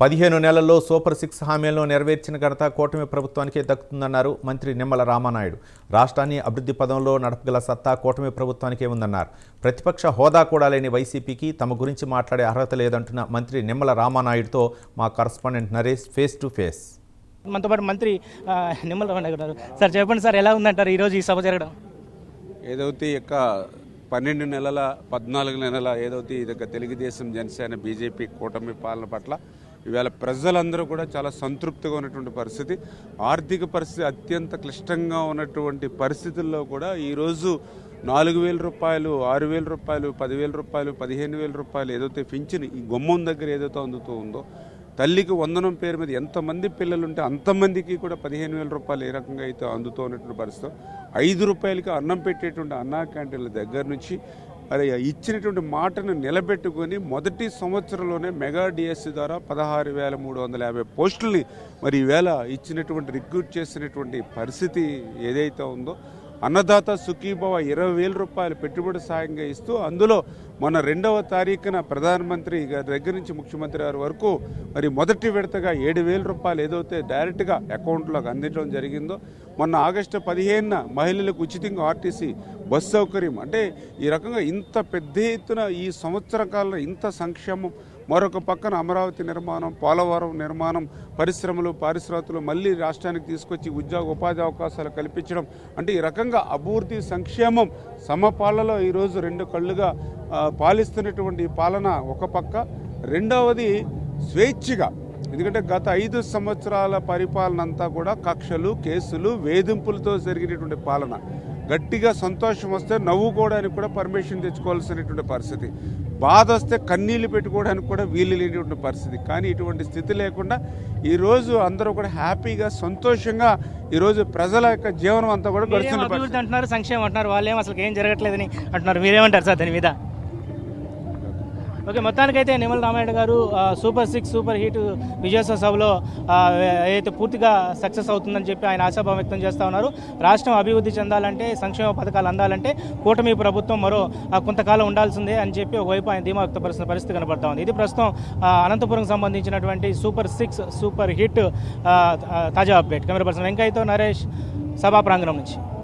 పదిహేను నెలల్లో super six హామీలను నెరవేర్చిన ఘనత కూటమి ప్రభుత్వానికే దక్కుతుందన్నారు మంత్రి నిమ్మల రామానాయుడు. రాష్ట్రాన్ని అభివృద్ధి పదంలో నడపగల సత్తా కూటమి ప్రభుత్వానికే ఉందన్నారు. ప్రతిపక్ష హోదా కూడా లేని వైసీపీకి తమ గురించి మాట్లాడే అర్హత లేదంటున్న మంత్రి నిమ్మల రామానాయుడుతో మా correspondent Naresh face to face. మనతో పాటు మంత్రి నిమ్మల గారు. సార్ చెప్పండి సార్ ఎలా ఉందంటారు ఈరోజు ఈ సభ జరగడం? ఏదైతే యొక్క పన్నెండు నెలల పద్నాలుగు నెలల ఏదైతే యొక్క తెలుగుదేశం జనసేన బీజేపీ కూటమి పాలన పట్ల ఇవాళ ప్రజలందరూ కూడా చాలా సంతృప్తిగా ఉన్నటువంటి పరిస్థితి. ఆర్థిక పరిస్థితి అత్యంత క్లిష్టంగా ఉన్నటువంటి పరిస్థితుల్లో కూడా ఈరోజు నాలుగు వేల రూపాయలు ఆరు వేల రూపాయలు పదివేల రూపాయలు పదిహేను వేల రూపాయలు ఏదైతే పింఛన్ ఈ గుమ్మం దగ్గర ఏదైతే అందుతూ ఉందో తల్లికి వందనం పేరు మీద ఎంతమంది పిల్లలు ఉంటే అంతమందికి కూడా పదిహేను వేల రూపాయలు ఏ రకంగా అయితే అందుతూ ఉన్నటువంటి పరిస్థితి. ఐదు రూపాయలకి అన్నం పెట్టేటువంటి అన్నా క్యాంటీన్ల దగ్గర నుంచి మరి ఇచ్చినటువంటి మాటను నిలబెట్టుకొని మొదటి సంవత్సరంలోనే మెగా డిఎస్సి ద్వారా పదహారు వేల మూడు వందల యాభై పోస్టుల్ని మరి ఈవేళ ఇచ్చినటువంటి రిక్రూట్ చేసినటువంటి పరిస్థితి ఏదైతే ఉందో అన్నదాత సుఖీభవ ఇరవై వేల రూపాయలు పెట్టుబడి సాయంగా ఇస్తూ అందులో మొన్న రెండవ తారీఖున ప్రధానమంత్రి గారి దగ్గర నుంచి ముఖ్యమంత్రి గారి వరకు మరి మొదటి విడతగా ఏడు వేల రూపాయలు ఏదైతే డైరెక్ట్గా అకౌంట్లోకి అందించడం జరిగిందో మొన్న ఆగస్టు పదిహేనున మహిళలకు ఉచితంగా ఆర్టీసీ బస్ సౌకర్యం. అంటే ఈ రకంగా ఇంత పెద్ద ఎత్తున ఈ సంవత్సర కాలంలో ఇంత సంక్షేమం మరొక పక్కన అమరావతి నిర్మాణం పోలవరం నిర్మాణం పరిశ్రమలు పారిశ్రామికలు మళ్ళీ రాష్ట్రానికి తీసుకొచ్చి ఉద్యోగ ఉపాధి అవకాశాలు కల్పించడం అంటే ఈ రకంగా అభివృద్ధి సంక్షేమం సమపాలలో ఈరోజు రెండు కళ్ళుగా పాలిస్తున్నటువంటి పాలన ఒక పక్క. రెండవది స్వేచ్ఛగా. ఎందుకంటే గత ఐదు సంవత్సరాల పరిపాలన అంతా కూడా కక్షలు కేసులు వేధింపులతో జరిగినటువంటి పాలన. గట్టిగా సంతోషం వస్తే నవ్వుకోవడానికి కూడా పర్మిషన్ తెచ్చుకోవాల్సినటువంటి పరిస్థితి. బాధ వస్తే కన్నీళ్ళు పెట్టుకోవడానికి కూడా వీలు లేనటువంటి పరిస్థితి. కానీ ఇటువంటి స్థితి లేకుండా ఈరోజు అందరూ కూడా హ్యాపీగా సంతోషంగా ఈరోజు ప్రజల యొక్క జీవనం అంతా కూడా మీరేం గడుస్తున్న పరిస్థితి. అభివృద్ధి అంటున్నారు సంక్షేమం అంటున్నారు వాళ్ళేం అసలు ఏం జరగట్లేదని అంటున్నారు మీరేమంటారు సార్ దాని మీద? ఓకే మొత్తానికైతే నిమ్మల రామారెడ్డి గారు సూపర్ సిక్స్ సూపర్ హిట్ విజయోత్సవ సభలో అయితే ఏదైతే పూర్తిగా సక్సెస్ అవుతుందని చెప్పి ఆయన ఆశాభావం వ్యక్తం చేస్తూ ఉన్నారు. రాష్ట్రం అభివృద్ధి చెందాలంటే సంక్షేమ పథకాలు అందాలంటే కూటమి ప్రభుత్వం మరో కొంతకాలం ఉండాల్సిందే అని చెప్పి ఒకవైపు ఆయన ధీమా వ్యక్తపరుస్తున్న పరిస్థితి కనబడతా ఉంది. ఇది ప్రస్తుతం అనంతపురం సంబంధించినటువంటి సూపర్ సిక్స్ సూపర్ హిట్ తాజా అప్డేట్. కెమెరా పర్సన్ వెంకయ్యతో నరేష్ సభా ప్రాంగణం నుంచి.